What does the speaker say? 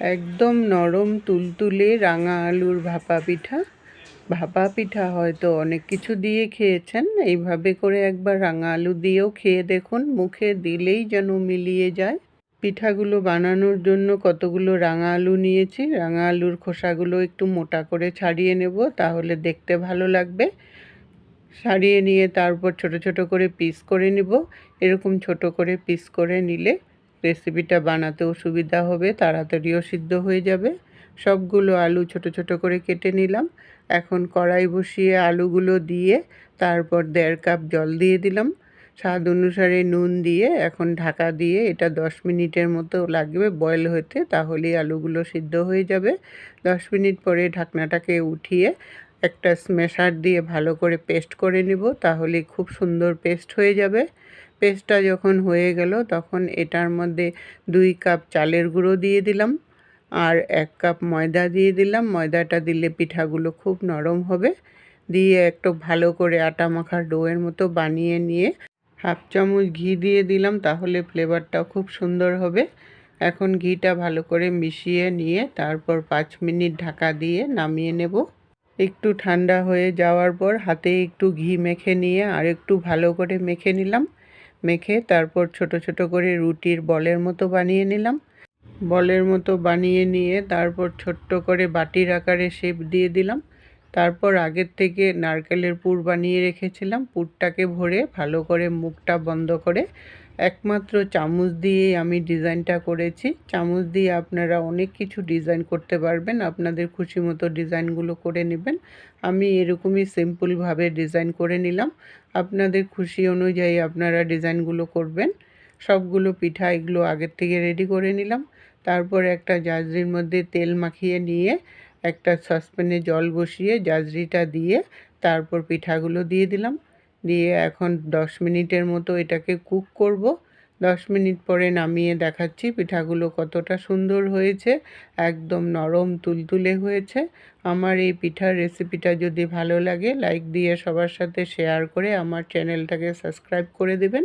একদম নরম, তুলতুলে, রাঙা আলুর ভাপা পিঠা। ভাপা পিঠা হয়তো অনেক কিছু দিয়ে খেয়েছেন। এইভাবে করে একবার রাঙা আলু দিয়েও খেয়ে দেখুন। মুখে দিলেই যেন মিলিয়ে যায়। পিঠাগুলো বানানোর জন্য কতগুলো রাঙা আলু নিয়েছি। রাঙা আলুর খোসাগুলো একটু মোটা করে ছাড়িয়ে নেব, তাহলে দেখতে ভালো লাগবে। ছাড়িয়ে নিয়ে তারপর ছোট ছোট করে পিস করে নিব। এরকম ছোট করে পিস করে নিলে রেসিপিটা বানাতেও সুবিধা হবে, তাড়াতাড়িও সিদ্ধ হয়ে যাবে। সবগুলো আলু ছোট ছোট করে কেটে নিলাম। এখন কড়াই বসিয়ে আলুগুলো দিয়ে তারপর দেড় কাপ জল দিয়ে দিলাম। স্বাদ অনুসারে নুন দিয়ে এখন ঢাকা দিয়ে এটা দশ মিনিটের মতো লাগবে বয়েল হতে, তাহলেই আলুগুলো সিদ্ধ হয়ে যাবে। দশ মিনিট পরে ঢাকনাটাকে উঠিয়ে একটা স্মেশার দিয়ে ভালো করে পেস্ট করে নিব, তাহলে খুব সুন্দর পেস্ট হয়ে যাবে। পেস্টটা যখন হয়ে গেল, তখন এটার মধ্যে দুই কাপ চালের গুঁড়ো দিয়ে দিলাম আর এক কাপ ময়দা দিয়ে দিলাম। ময়দাটা দিলে পিঠাগুলো খুব নরম হবে। দিয়ে একটু ভালো করে আটা মাখার ডোয়ের মতো বানিয়ে নিয়ে হাফ চামচ ঘি দিয়ে দিলাম, তাহলে ফ্লেভারটাও খুব সুন্দর হবে। এখন ঘিটা ভালো করে মিশিয়ে নিয়ে তারপর পাঁচ মিনিট ঢাকা দিয়ে নামিয়ে নেব। একটু ঠান্ডা হয়ে যাওয়ার পর হাতে একটু ঘি মেখে নিয়ে আর একটু ভালো করে মেখে নিলাম। মেখে তারপর ছোট ছোট করে রুটির বলের মতো বানিয়ে নিলাম। বলের মতো বানিয়ে নিয়ে তারপর ছোট্ট করে বাটির আকারে শেপ দিয়ে দিলাম। তারপর আগের থেকে নারকেলের পুর বানিয়ে রেখেছিলাম। পুরটাকে ভরে ভালো করে মুখটা বন্ধ করে একমাত্র চামচ দিয়েই আমি ডিজাইনটা করেছি। চামচ দিয়ে আপনারা অনেক কিছু ডিজাইন করতে পারবেন, আপনাদের খুশি মতো ডিজাইনগুলো করে নেবেন। আমি এরকমই সিম্পলভাবে ডিজাইন করে নিলাম। আপনাদের খুশি অনুযায়ী আপনারা ডিজাইনগুলো করবেন। সবগুলো পিঠা এগুলো আগের থেকে রেডি করে নিলাম। তারপর একটা জাজরির মধ্যে তেল মাখিয়ে নিয়ে একটা সসপ্যানে জল বসিয়ে জাজরিটা দিয়ে তারপর পিঠাগুলো দিয়ে দিলাম। দিয়ে এখন দশ মিনিটের মতো এটাকে কুক করব। দশ মিনিট পরে নামিয়ে দেখাচ্ছি পিঠাগুলো কতটা সুন্দর হয়েছে, একদম নরম তুলতুলে হয়েছে। আমার এই পিঠার রেসিপিটা যদি ভালো লাগে, লাইক দিয়ে সবার সাথে শেয়ার করে আমার চ্যানেলটাকে সাবস্ক্রাইব করে দেবেন।